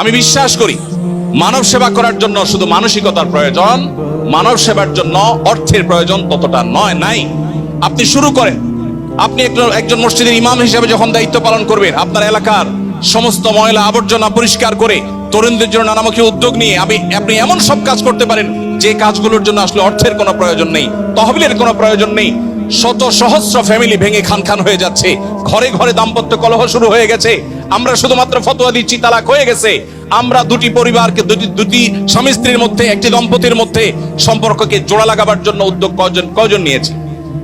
আমি বিশ্বাস করি, মানব সেবা করার জন্য শুধু মানসিকতার প্রয়োজন, মানব সেবার জন্য অর্থের প্রয়োজন ততটা নয়, নাই। আপনি শুরু করেন। আপনি একজন মসজিদের ইমাম হিসেবে যখন দায়িত্ব পালন করবেন, আপনার এলাকার সমস্ত ময়লা আবর্জনা পরিষ্কার করে, তরুণদের জন্য নানামুখী উদ্যোগ নিয়ে আমি, আপনি এমন সব কাজ করতে পারেন, যে কাজগুলোর জন্য আসলে অর্থের কোনো প্রয়োজন নেই, তহবিলের কোনো প্রয়োজন নেই শত সহস্র ফ্যামিলি ভেঙে খান খান হয়ে যাচ্ছে। ঘরে ঘরে দাম্পত্য কলহ শুরু হয়ে গেছে। আমরা শুধুমাত্র ফতোয়া দিচ্ছি, তালাক হয়ে গেছে। আমরা দুটি পরিবারকে, দুটি দুটি স্বামী স্ত্রীর মধ্যে, একটি দম্পতির মধ্যে সম্পর্ককে জোড়া লাগাবার জন্য উদ্যোগ কয়জন কয়জন নিয়েছি?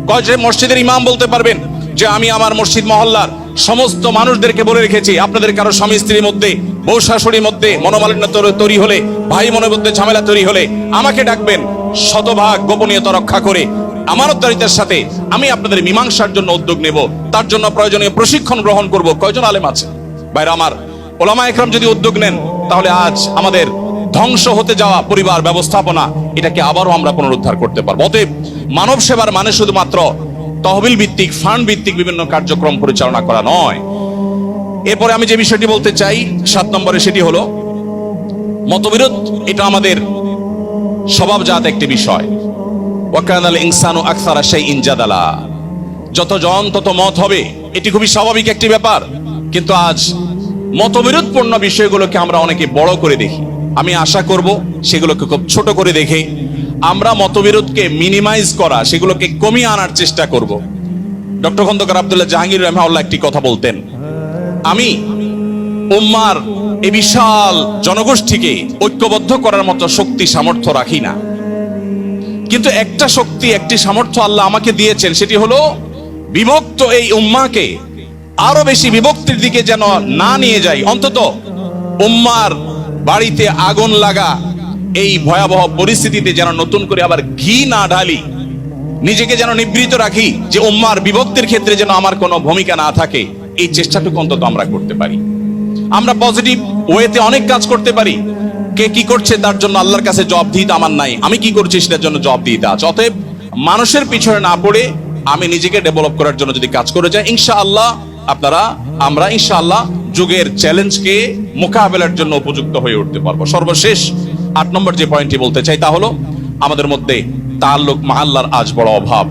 কয়জন মসজিদের ইমাম বলতে পারবেন? যে আমি আমার মসজিদ মহল্লার সমস্ত মানুষদেরকে বলে রেখেছি, আপনাদের কারও স্বামী স্ত্রীর মধ্যে, বউ শাশুড়ির মধ্যে মনোমালিন্য তৈরি হলে, ভাই মনের মধ্যে ঝামেলা তৈরি হলে আমাকে ডাকবেন। শতভাগ গোপনীয়তা রক্ষা করে আমানতদারিতার সাথে আমি আপনাদের মীমাংসার জন্য উদ্যোগ নেব। তার জন্য প্রয়োজনীয় প্রশিক্ষণ গ্রহণ করব। কয়জন আলেম আছে? বাইরে আমার, ওলামা একরাম যদি উদ্যোগ নেন, তাহলে আজ আমাদের ধ্বংস হতে যাওয়া পরিবার ব্যবস্থাপনা, এটাকে আবারও আমরা পুনরুদ্ধার করতে পারব। অতএব মানব সেবার মানে শুধুমাত্র তহবিল ভিত্তিক, ফান্ড ভিত্তিক বিভিন্ন কার্যক্রম পরিচালনা করা নয়। এরপরে আমি যে বিষয়টি বলতে চাই, সাত নম্বরে সেটি হলো, মতবিরোধ, এটা আমাদের স্বভাবজাত একটি বিষয়। ওয়াকানাল ইনসানু আকসারা সেই ইনজাদালা যত জন, তত মত হবে। এটি খুবই স্বাভাবিক একটি ব্যাপার। কিন্তু আজ মতবিরোধপূর্ণ বিষয়গুলোকে আমরা অনেকে বড় করে দেখি। আমি আশা করব সেগুলোকে খুব ছোট করে দেখে আমরা মতবিরোধকে মিনিমাইজ করা, সেগুলোকে কমিয়ে আনার চেষ্টা করব। ডক্টর খন্দকার আব্দুল্লাহ জাহাঙ্গীর রহমাউল্লাহ একটি কথা বলতেন, আমি উম্মার এই বিশাল জনগোষ্ঠীকে ঐক্যবদ্ধ করার মতো শক্তি সামর্থ্য রাখি না। কিন্তু একটা শক্তি, একটি সামর্থ্য আল্লাহ আমাকে দিয়েছেন, সেটি হলো বিভক্ত এই উম্মাকে আরও বেশি বিভক্তির দিকে যেন না নিয়ে যাই। অন্তত উম্মার বাড়িতে আগুন লাগা, এই ভয়াবহ পরিস্থিতিতে যেন নতুন করে আবার ঘি না ঢালি, নিজেকে যেন নিবৃত রাখি যে উম্মার বিভক্তির ক্ষেত্রে যেন আমার কোনো ভূমিকা না থাকে, এই চেষ্টাটুকু অন্তত আমরা করতে পারি। আমরা পজিটিভ ওয়েতে অনেক কাজ করতে পারি। কে কি করছে তার জন্য আল্লাহর কাছে জবাব দিতে আমার নাই। আমি কি করছি সেটার জন্য জবাব দিতে আছে। অতএব মানুষের পিছনে না পড়ে আমি নিজেকে ডেভেলপ করার জন্য যদি কাজ করে যাই, ইনশাআল্লাহ আপনারা, আমরা ইনশাআল্লাহ যুগের চ্যালেঞ্জকে মোকাবেলার জন্য উপযুক্ত হয়ে উঠতে পারব। সর্বশেষ আট নম্বর যে পয়েন্টটি বলতে চাই তা হলো, আমাদের মধ্যে তাল্লুক মাহাল্লার আজ বড় অভাব।